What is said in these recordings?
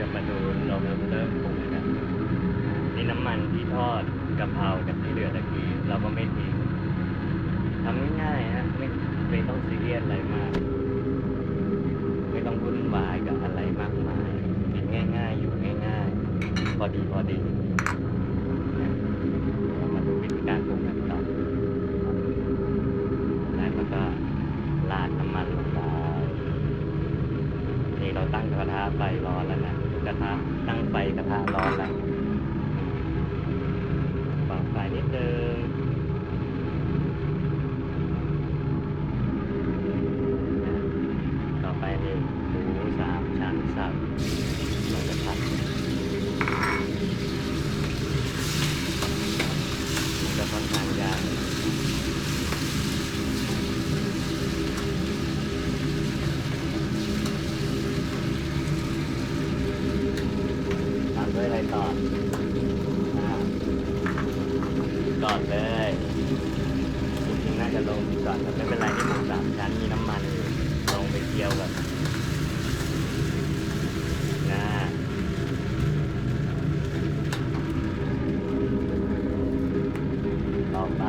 จะมาดูเราเริ่มเริ่มปรุงกันนี่น้ำมันที่ทอดกะเพรากับที่เหลือตะกี้เราก็ไม่ทิ้งทำง่ายๆฮะไม่ไม่ต้องซีเรียสอะไรมาก ไม่ต้องวุ่นวายกับอะไรมากมายกินง่าย ๆ อยู่ง่ายๆ พอดีพอดีนะเรามาดูวิธีการปรุงกันต่อแล้วก็ราดน้ำมันลงไปนี่เราตั้งกระทะไฟร้อนแล้วนะ กระทะตั้งไฟกระทะร้อนแล้วเบไฟนิดนึงนะต่อไปนี่หมูสามชั้นสับเราจะผัดมันจะค่อนข้างยาก อะไรต่อก่อนเลยจริงๆน่าจะลงก่อนแต่ไม่เป็นไรที่หมูสามชั้นมีน้ำมันลงไปเคี่ยวกับนนะต่อไป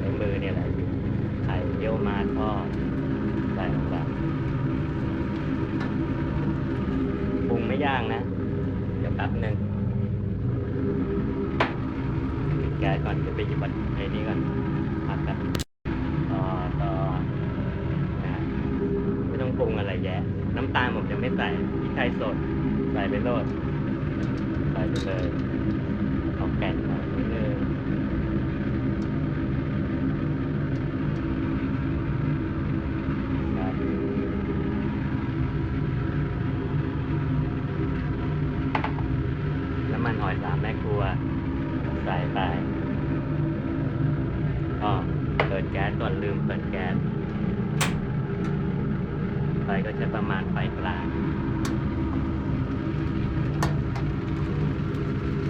ในมือเนี่ยแหละไข่เยี่ยวมาทอด ใส่ลงไปปรุงไม่ ย่างนะ เดี๋ยวแป๊บหนึ่งแกก่อนจะไปหยิบบัตรไอ้นี่ก่อนผัดกันต่อต่อนะไม่ต้องปรุงอะไรแยะน้ำตาลผมจะไม่ใส่พริกไทยสด ใส่ไปโลดใส่ไปเลยเอาแก่นหน่อยนิดนึงครับ น้ำมันหอยสามแม่ครัว ใส่ไปก็เปิดแก๊สก่อนลืมเปิดแก๊สไฟก็จะประมาณไฟกลาง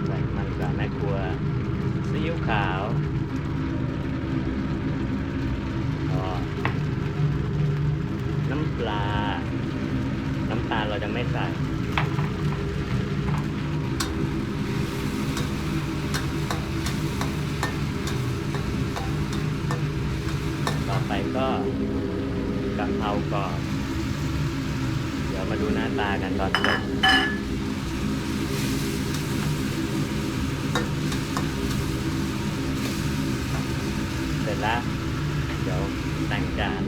ใส่มันสามแม่ครัวซีอิ๊วขาวน้ำปลา น้ำตาลเราจะไม่ใส่ ต่อไป ก็กะเพราก่อนเดี๋ยวมาดูหน้าตากันตอนจบเสร็จแล้ว เดี๋ยวแต่งจาน